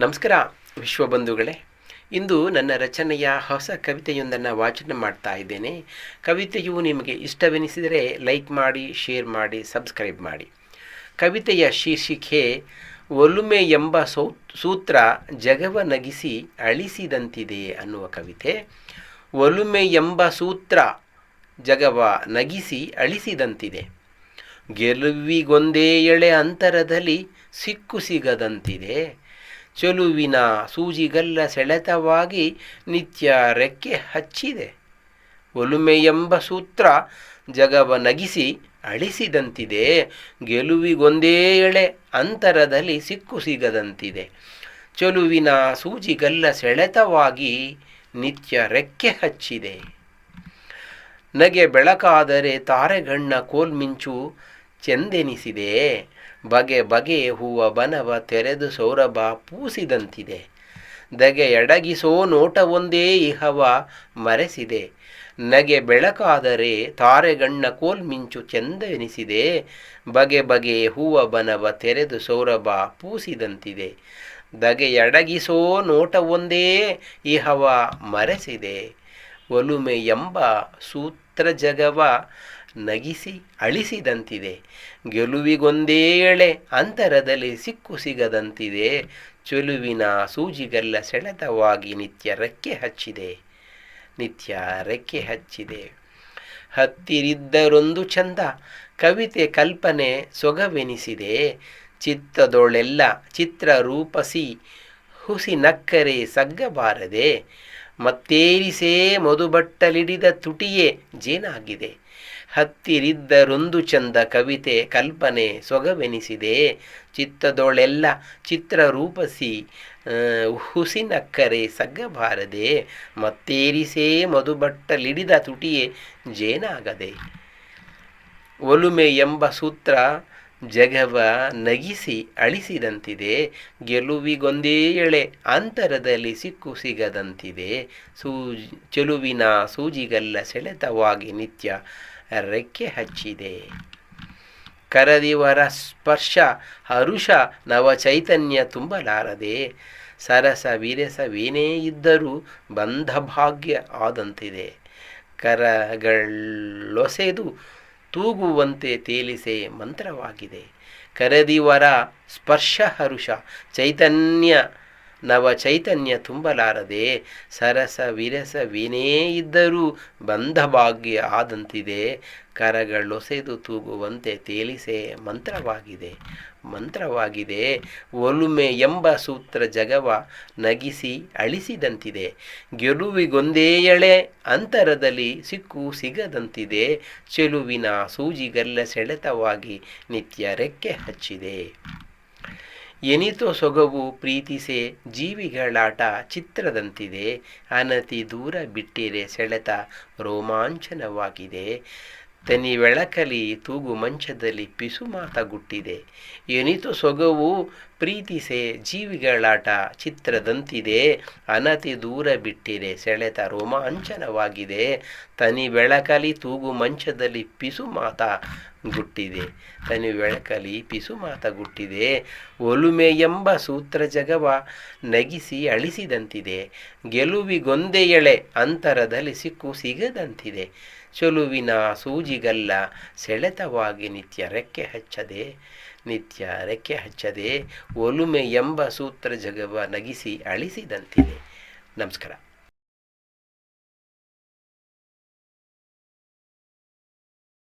ನಮಸ್ಕಾರ ವಿಶ್ವಬಂಧುಗಳೇ ಇಂದು ನನ್ನ ರಚನೆಯ ಹೊಸ ಕವಿತೆಯೊಂದನ್ನು ವಾಚನ ಮಾಡ್ತಾ ಇದ್ದೇನೆ. ಕವಿತೆಯು ನಿಮಗೆ ಇಷ್ಟವೆನಿಸಿದರೆ ಲೈಕ್ ಮಾಡಿ, ಶೇರ್ ಮಾಡಿ, ಸಬ್ಸ್ಕ್ರೈಬ್ ಮಾಡಿ. ಕವಿತೆಯ ಶೀರ್ಷಿಕೆ, ಒಲುಮೆ ಎಂಬ ಸೌ ಸೂತ್ರ ಜಗವ ನಗಿಸಿ ಅಳಿಸಿದಂತಿದೆ ಅನ್ನುವ ಕವಿತೆ. ಒಲುಮೆ ಎಂಬ ಸೂತ್ರ ಜಗವ ನಗಿಸಿ ಅಳಿಸಿದಂತಿದೆ. ಗೆಲುವಿಗೊಂದೇ ಎಳೆ ಅಂತರದಲ್ಲಿ ಸಿಕ್ಕು ಸಿಗದಂತಿದೆ. ಚೆಲುವಿನ ಸೂಜಿಗಲ್ಲ ಸೆಳೆತವಾಗಿ ನಿತ್ಯ ರೆಕ್ಕೆ ಹಚ್ಚಿದೆ. ಒಲುಮೆ ಎಂಬ ಸೂತ್ರ ಜಗವ ನಗಿಸಿ ಅಳಿಸಿದಂತಿದೆ. ಗೆಲುವಿಗೊಂದೇ ಎಳೆ ಅಂತರದಲ್ಲಿ ಸಿಕ್ಕು ಸಿಗದಂತಿದೆ. ಚೆಲುವಿನ ಸೂಜಿಗಲ್ಲ ಸೆಳೆತವಾಗಿ ನಿತ್ಯ ರೆಕ್ಕೆ ಹಚ್ಚಿದೆ. ನಗೆ ಬೆಳಕಾದರೆ ತಾರೆಗಣ್ಣ ಕೋಲ್ಮಿಂಚು ಚೆಂದೆನಿಸಿದೆ. ಬಗೆ ಬಗೆ ಹೂವ ಬನವ ತೆರೆದು ಸೌರಭ ಪೂಸಿದಂತಿದೆ. ದಗೆ ಎಡಗಿಸೋ ನೋಟವೊಂದೇ ಇಹವ ಮರೆಸಿದೆ. ನಗೆ ಬೆಳಕಾದರೆ ತಾರೆಗಣ್ಣ ಕೋಲ್ ಮಿಂಚು ಚೆಂದೆನಿಸಿದೆ. ಬಗೆ ಬಗೆ ಹೂವ ಬನವ ತೆರೆದು ಸೌರಭ ಪೂಸಿದಂತಿದೆ. ದಗೆ ಎಡಗಿಸೋ ನೋಟವೊಂದೇ ಇಹವ ಮರೆಸಿದೆ. ಒಲುಮೆ ಎಂಬ ಸೂತ್ರ ಜಗವ ನಗಿಸಿ ಅಳಿಸಿದಂತಿದೆ. ಗೆಲುವಿಗೊಂದೇ ಎಳೆ ಅಂತರದಲ್ಲಿ ಸಿಕ್ಕು ಸಿಗದಂತಿದೆ. ಚೆಲುವಿನ ಸೂಜಿಗಲ್ಲ ಸೆಳೆತವಾಗಿ ನಿತ್ಯ ರೆಕ್ಕೆ ಹಚ್ಚಿದೆ. ನಿತ್ಯ ರೆಕ್ಕೆ ಹಚ್ಚಿದೆ. ಹತ್ತಿರಿದ್ದರೊಂದು ಚಂದ ಕವಿತೆ ಕಲ್ಪನೆ ಸೊಗವೆನಿಸಿದೆ. ಚಿತ್ತದೊಳೆಲ್ಲ ಚಿತ್ರ ರೂಪಸಿ ಹುಸಿ ನಕ್ಕರೆ ಸಗ್ಗಬಾರದೆ. ಮತ್ತೇರಿಸೇ ಮಧುಬಟ್ಟಲಿಡಿದ ತುಟಿಯೇ ಜೇನಾಗಿದೆ. ಹತ್ತಿರಿದ್ದರೊಂದು ಚಂದ ಕವಿತೆ ಕಲ್ಪನೆ ಸೊಗವೆನಿಸಿದೆ ಚಿತ್ತದೊಳೆಲ್ಲ ಚಿತ್ರ ರೂಪಸಿ ಹುಸಿನಕ್ಕರೆ ಸಗ್ಗಬಾರದೆ. ಮತ್ತೇರಿಸೇ ಮಧುಬಟ್ಟಲಿಡಿದ ತುಟಿಯೇ ಜೇನಾಗದೆ. ಒಲುಮೆ ಎಂಬ ಸೂತ್ರ ಜಗವ ನಗಿಸಿ ಅಳಿಸಿದಂತಿದೆ. ಗೆಲುವಿಗೊಂದೇ ಎಳೆ ಅಂತರದಲ್ಲಿ ಸಿಕ್ಕು ಸಿಗದಂತಿದೆ. ಸೂಜಿ ಚೆಲುವಿನ ಸೂಜಿಗಲ್ಲ ಸೆಳೆತವಾಗಿ ನಿತ್ಯ ರೆಕ್ಕೆ ಹಚ್ಚಿದೆ. ಕರದಿವರ ಸ್ಪರ್ಶ, ಹರುಷ, ನವ ಚೈತನ್ಯ ತುಂಬಲಾರದೆ, ಸರಸ ವಿರಸವೇನೇ ಇದ್ದರೂ ಬಂಧ ಭಾಗ್ಯ ಆದಂತಿದೆ. ಕರಗಳೊಸೆದು ತೂಗುವಂತೆ ತೇಲಿಸೆ ಮಂತ್ರವಾಗಿದೆ. ಕರದಿವರ ಸ್ಪರ್ಶ, ಹರುಷ, ಚೈತನ್ಯ ನವ ಚೈತನ್ಯ ತುಂಬಲಾರದೆ ಸರಸ ವಿರಸವೇನೇ ಇದ್ದರೂ ಬಂಧ ಆದಂತಿದೆ. ಕರಗಳೊಸೆದು ತೂಗುವಂತೆ ತೇಲಿಸೆ ಮಂತ್ರವಾಗಿದೆ. ಮಂತ್ರವಾಗಿದೆ. ಒಲುಮೆ ಎಂಬ ಸೂತ್ರ ಜಗವ ನಗಿಸಿ ಅಳಿಸಿದಂತಿದೆ. ಗೆಲುವಿಗೊಂದೇ ಎಳೆ ಅಂತರದಲ್ಲಿ ಸಿಕ್ಕು ಸಿಗದಂತಿದೆ. ಚೆಲುವಿನ ಸೂಜಿಗಲ್ಲ ಸೆಳೆತವಾಗಿ ನಿತ್ಯ ರೆಕ್ಕೆ ಹಚ್ಚಿದೆ. ಎನಿತೋ ಸೊಗವು ಪ್ರೀತಿಸೆ ಜೀವಿಗಳಾಟ ಚಿತ್ರದಂತಿದೆ ಅನತಿ ದೂರ ಬಿಟ್ಟಿರೆ ಸೆಳೆತ ರೋಮಾಂಚನವಾಗಿದೆ. ತನಿ ಬೆಳಕಲಿ ತೂಗು ಮಂಚದಲ್ಲಿ ಪಿಸು ಮಾತಗುಟ್ಟಿದೆ. ಎನಿತು ಸೊಗವು ಪ್ರೀತಿಸೆ ಜೀವಿಗಳಾಟ ಚಿತ್ರದಂತಿದೆ. ಅನತಿ ದೂರ ಬಿಟ್ಟಿದೆ ಸೆಳೆತ ರೋಮಾಂಚನವಾಗಿದೆ. ತನಿ ಬೆಳಕಲಿ ತೂಗು ಮಂಚದಲ್ಲಿ ಪಿಸು ಮಾತ ಗುಟ್ಟಿದೆ ತನಿ ಬೆಳಕಲಿ ಪಿಸು ಮಾತ ಗುಟ್ಟಿದೆ ಒಲುಮೆ ಎಂಬ ಸೂತ್ರ ಜಗವ ನಗಿಸಿ ಅಳಿಸಿದಂತಿದೆ. ಗೆಲುವಿಗೊಂದೆ ಎಳೆ ಅಂತರದಲ್ಲಿ ಸಿಕ್ಕು ಸಿಗದಂತಿದೆ. ಚೆಲುವಿನ ಸೂಜಿಗಲ್ಲ ಸೆಳೆತವಾಗಿ ನಿತ್ಯ ರೆಕ್ಕೆ ಹಚ್ಚದೆ, ನಿತ್ಯ ರೆಕ್ಕೆ ಹಚ್ಚದೆ, ಒಲುಮೆ ಎಂಬ ಸೂತ್ರ ಜಗವ ನಗಿಸಿ ಅಳಿಸಿದಂತಿದೆ. ನಮಸ್ಕಾರ.